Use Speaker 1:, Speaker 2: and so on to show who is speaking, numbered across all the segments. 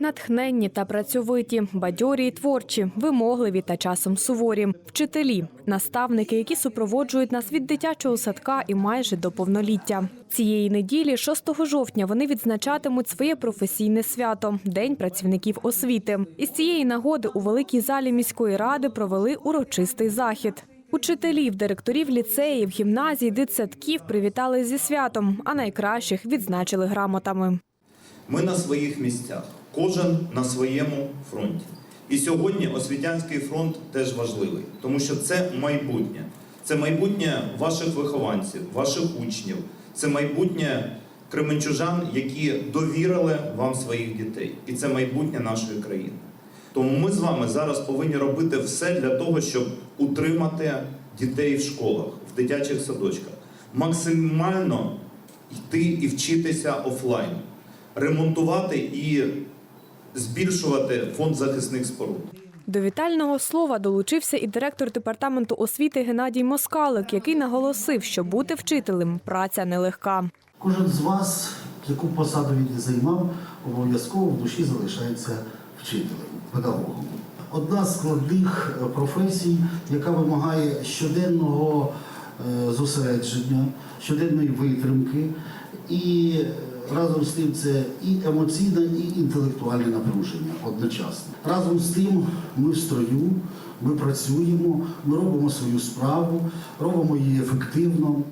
Speaker 1: Натхненні та працьовиті, бадьорі й творчі, вимогливі та часом суворі, вчителі, наставники, які супроводжують нас від дитячого садка і майже до повноліття. Цієї неділі, 6 жовтня, вони відзначатимуть своє професійне свято День працівників освіти. Із цієї нагоди у великій залі міської ради провели урочистий захід. Учителів, директорів ліцеїв, гімназій, дитсадків привітали зі святом, а найкращих відзначили грамотами.
Speaker 2: Ми на своїх місцях, кожен на своєму фронті. І сьогодні освітянський фронт теж важливий, тому що це майбутнє. Це майбутнє ваших вихованців, ваших учнів, це майбутнє кременчужан, які довірили вам своїх дітей. І це майбутнє нашої країни. Тому ми з вами зараз повинні робити все для того, щоб утримати дітей в школах, в дитячих садочках, максимально йти і вчитися офлайн, ремонтувати і збільшувати фонд захисних споруд.
Speaker 1: До вітального слова долучився і директор департаменту освіти Геннадій Москалик, який наголосив, що бути вчителем праця нелегка.
Speaker 3: Кожен з вас, яку посаду він займав, обов'язково в душі залишається вчителем, педагогом. Одна з складних професій, яка вимагає щоденного зосередження, щоденної витримки, і е, разом з тим це і емоційне, і інтелектуальне напруження одночасно. Разом з тим ми в строю, ми працюємо, ми робимо свою справу, робимо її ефективно.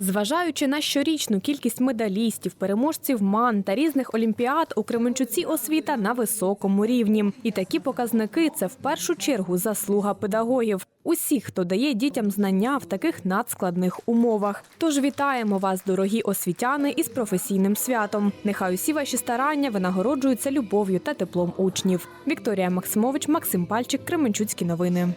Speaker 1: Зважаючи на щорічну кількість медалістів, переможців МАН та різних олімпіад, у Кременчуці освіта на високому рівні. І такі показники це в першу чергу заслуга педагогів. Усіх, хто дає дітям знання в таких надскладних умовах. Тож вітаємо вас, дорогі освітяни, із професійним святом. Нехай усі ваші старання винагороджуються любов'ю та теплом учнів. Вікторія Максимович, Максим Пальчик, Кременчуцькі новини.